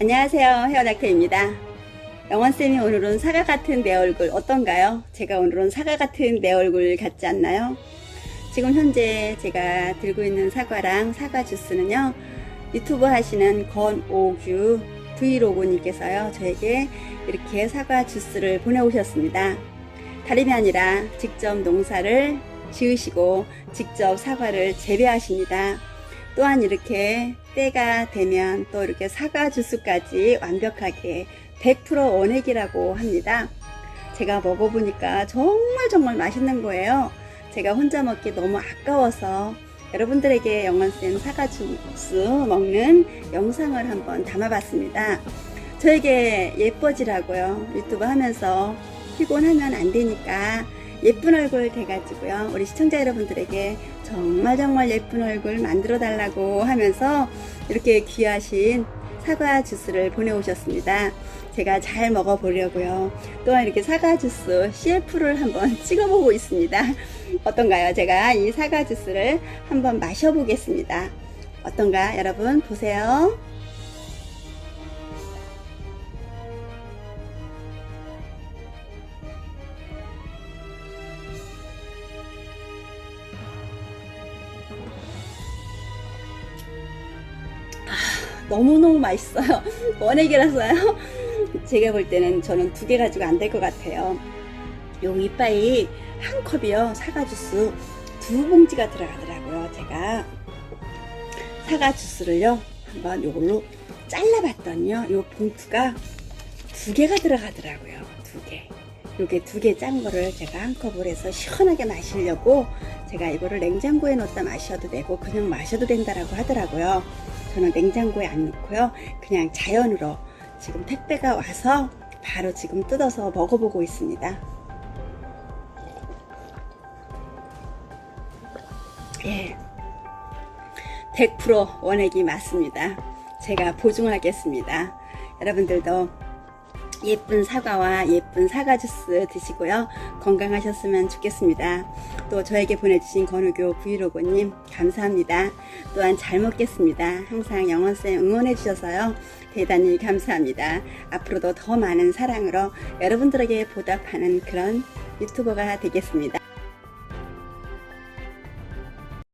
안녕하세요. 헤어닥터입니다. 영원쌤이 오늘은 사과 같은 내 얼굴 어떤가요? 제가 오늘은 사과 같은 내 얼굴 같지 않나요? 지금 현재 제가 들고 있는 사과랑 사과 주스는요, 유튜브 하시는 권오규 브이로그님께서요, 저에게 이렇게 사과 주스를 보내오셨습니다. 다름이 아니라 직접 농사를 지으시고 직접 사과를 재배하십니다. 또한 이렇게 때가 되면 또 이렇게 사과 주스까지 완벽하게 100% 원액이라고 합니다. 제가 먹어보니까 정말 정말 맛있는 거예요. 제가 혼자 먹기 너무 아까워서 여러분들에게 영원쌤 사과 주스 먹는 영상을 한번 담아봤습니다. 저에게 예뻐지라고요. 유튜브 하면서 피곤하면 안 되니까 예쁜 얼굴 돼가지고요. 우리 시청자 여러분들에게 정말 정말 예쁜 얼굴 만들어 달라고 하면서 이렇게 귀하신 사과 주스를 보내오셨습니다. 제가 잘 먹어보려고요. 또한 이렇게 사과 주스 CF를 한번 찍어보고 있습니다. 어떤가요? 제가 이 사과 주스를 한번 마셔보겠습니다. 어떤가 여러분 보세요. 너무너무 맛있어요. 원액이라서요. 제가 볼 때는 저는 두 개 가지고 안 될 것 같아요. 요 이빠이 한 컵이요. 사과 주스 두 봉지가 들어가더라고요. 제가 사과 주스를요. 한번 요걸로 잘라봤더니요. 요 봉투가 두 개가 들어가더라고요. 두 개. 요게 두 개 짠 거를 제가 한 컵을 해서 시원하게 마시려고 제가 이거를 냉장고에 넣었다 마셔도 되고 그냥 마셔도 된다라고 하더라고요. 저는 냉장고에 안 넣고요. 그냥 자연으로 지금 택배가 와서 바로 지금 뜯어서 먹어보고 있습니다. 예. 100% 원액이 맞습니다. 제가 보증하겠습니다. 여러분들도 예쁜 사과와 예쁜 사과 주스 드시고요. 건강하셨으면 좋겠습니다. 또 저에게 보내주신 건우교 브이로그님 감사합니다. 또한 잘 먹겠습니다. 항상 영원쌤 응원해주셔서요. 대단히 감사합니다. 앞으로도 더 많은 사랑으로 여러분들에게 보답하는 그런 유튜버가 되겠습니다.